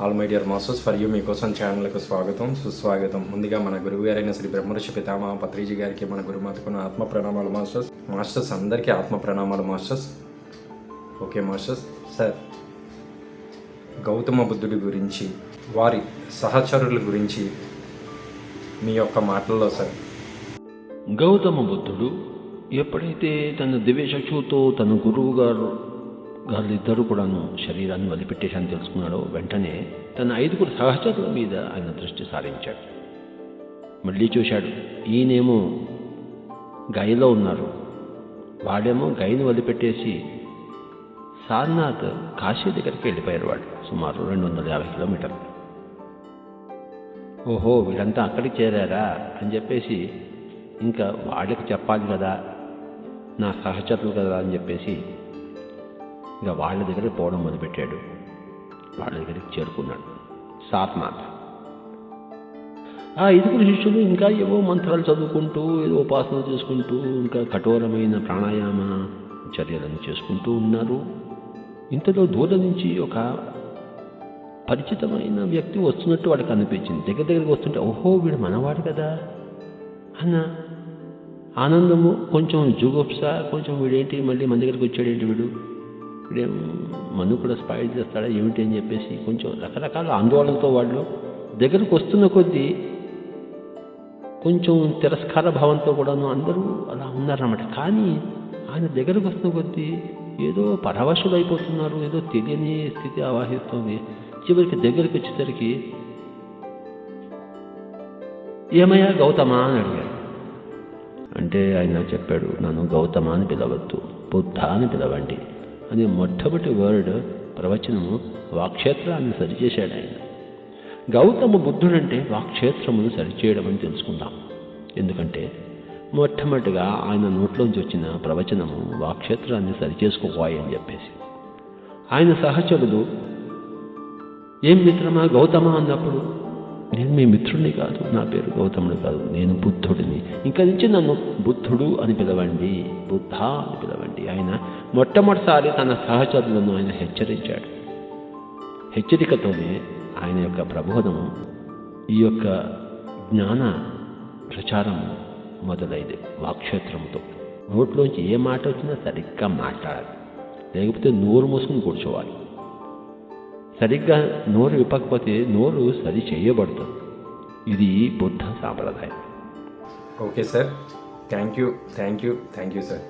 All my dear masters for you మీకోసం ఛానల్కు స్వాగతం సుస్వాగతం. ముందుగా మన గురువు గారైన శ్రీ బ్రహ్మర్షి పితామహ పత్రిజీ గారికి మన గురుమాతకున్న ఆత్మ ప్రణామాలు మాస్టర్స్ మాస్టర్స్ అందరికీ ఆత్మ ప్రణామాలు masters okay masters sir Gautama బుద్ధుడి గురించి వారి సహచరుల గురించి మీ యొక్క మాటల్లో సార్ గౌతమ బుద్ధుడు ఎప్పుడైతే తన దివ్యచక్షుతో తన గురువు గారులిద్దరూ కూడాను శరీరాన్ని వదిలిపెట్టేశాను తెలుసుకున్నాడో వెంటనే తన ఐదుగురు సహచరుల మీద ఆయన దృష్టి సారించాడు. మళ్ళీ చూశాడు ఈయనేమో గైలో ఉన్నారు. వాడేమో గైని వదిలిపెట్టేసి సారనాథ్ కాశీ దగ్గరికి వెళ్ళిపోయారు వాడు సుమారు రెండు వందల యాభై కిలోమీటర్లు. ఓహో వీళ్ళంతా అక్కడికి చేరారా అని చెప్పేసి ఇంకా వాళ్ళకి చెప్పాలి కదా నా సహచరులు కదా అని చెప్పేసి ఇంకా వాళ్ళ దగ్గరికి పోవడం మొదలుపెట్టాడు. వాళ్ళ దగ్గరికి చేరుకున్నాడు. సాత్నాథ్ ఆ ఐదుగురు శిష్యులు ఇంకా ఏవో మంత్రాలు చదువుకుంటూ ఏదో ఉపాసన చేసుకుంటూ ఇంకా కఠోరమైన ప్రాణాయామ చర్యలను చేసుకుంటూ ఉన్నారు. ఇంతలో దూరం నుంచి ఒక పరిచితమైన వ్యక్తి వస్తున్నట్టు వాడికి అనిపించింది. దగ్గర దగ్గరికి వస్తుంటే ఓహో వీడు మనవాడు కదా అన్న ఆనందము కొంచెం జుగుప్స కొంచెం వీడేంటి మళ్ళీ మన దగ్గరికి వచ్చాడేంటి వీడు? వీడేం మను కూడా స్పాయిల్ చేస్తాడా ఏమిటి అని చెప్పేసి కొంచెం రకరకాల ఆందోళనతో వాళ్ళు దగ్గరకు వస్తున్న కొద్దీ కొంచెం తిరస్కార భావంతో కూడాను అందరూ అలా ఉన్నారన్నమాట. కానీ ఆయన దగ్గరకు వస్తున్న కొద్దీ ఏదో పరవశులు అయిపోతున్నారు ఏదో తెలియని స్థితి ఆవాహిస్తుంది. చివరికి దగ్గరికి వచ్చేసరికి ఏమయ్యా గౌతమ అని అడిగాడు. అంటే ఆయన చెప్పాడు నన్ను గౌతమ అని పిలవద్దు బుద్ధ అని పిలవండి. అని మొట్టమొదటి వర్డ్ ప్రవచనము వాక్షేత్రాన్ని సరిచేశాడు ఆయన. గౌతమ బుద్ధుడంటే వాక్షేత్రమును సరిచేయడం అని తెలుసుకుందాం. ఎందుకంటే మొట్టమొదటిగా ఆయన నోట్లోంచి వచ్చిన ప్రవచనము వాక్షేత్రాన్ని సరిచేసుకోపోయి అని చెప్పేసి. ఆయన సహచరుడు ఏం మిత్రమా గౌతమ? అన్నప్పుడు నేను మీ మిత్రుడిని కాదు నా పేరు గౌతముడు కాదు నేను బుద్ధుడిని. ఇంకా నుంచి నన్ను బుద్ధుడు అని పిలవండి బుద్ధ అని పిలవండి. ఆయన మొట్టమొదటిసారి తన సహచరులను ఆయన హెచ్చరించాడు. హెచ్చరికతోనే ఆయన యొక్క ప్రబోధము ఈ యొక్క జ్ఞాన ప్రచారం మొదలైంది వాక్షేత్రంతో నోట్లోంచి ఏ మాట వచ్చినా సరిగ్గా మాట్లాడాలి. లేకపోతే నోరు మూసుకుని కూర్చోవాలి. సరిగ్గా నోరు విప్పకపోతే నోరు సరి చేయబడుతుంది. ఇది బుద్ధ సాంప్రదాయం. Okay sir thank you thank you thank you sir